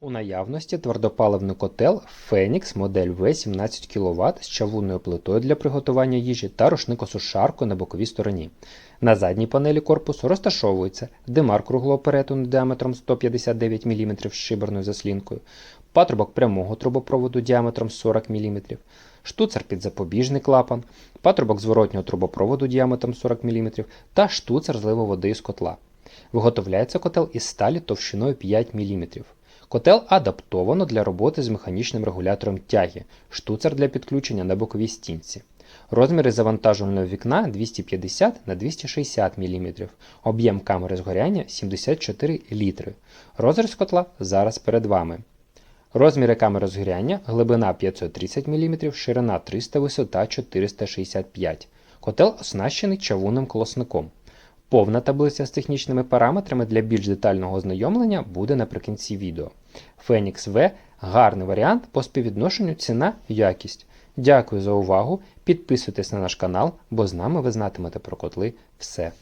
У наявності твердопаливний котел Phoenix модель V 17 кВт з чавунною плитою для приготування їжі та рушникосушаркою на боковій стороні. На задній панелі корпусу розташовується димар круглого перетину діаметром 159 мм з шиберною заслінкою, патрубок прямого трубопроводу діаметром 40 мм, штуцер під запобіжний клапан, патрубок зворотнього трубопроводу діаметром 40 мм та штуцер зливу води з котла. Виготовляється котел із сталі товщиною 5 мм. Котел адаптовано для роботи з механічним регулятором тяги, штуцер для підключення на боковій стінці. Розміри завантажувального вікна 250 на 260 мм, об'єм камери згоряння 74 літри. Розріз котла зараз перед вами. Розміри камери згоряння глибина 530 мм, ширина 300 висота 465 Котел оснащений чавунним колосником. Повна таблиця з технічними параметрами для більш детального ознайомлення буде наприкінці відео. Phoenix V – гарний варіант по співвідношенню ціна-якість. Дякую за увагу. Підписуйтесь на наш канал, бо з нами ви знатимете про котли все.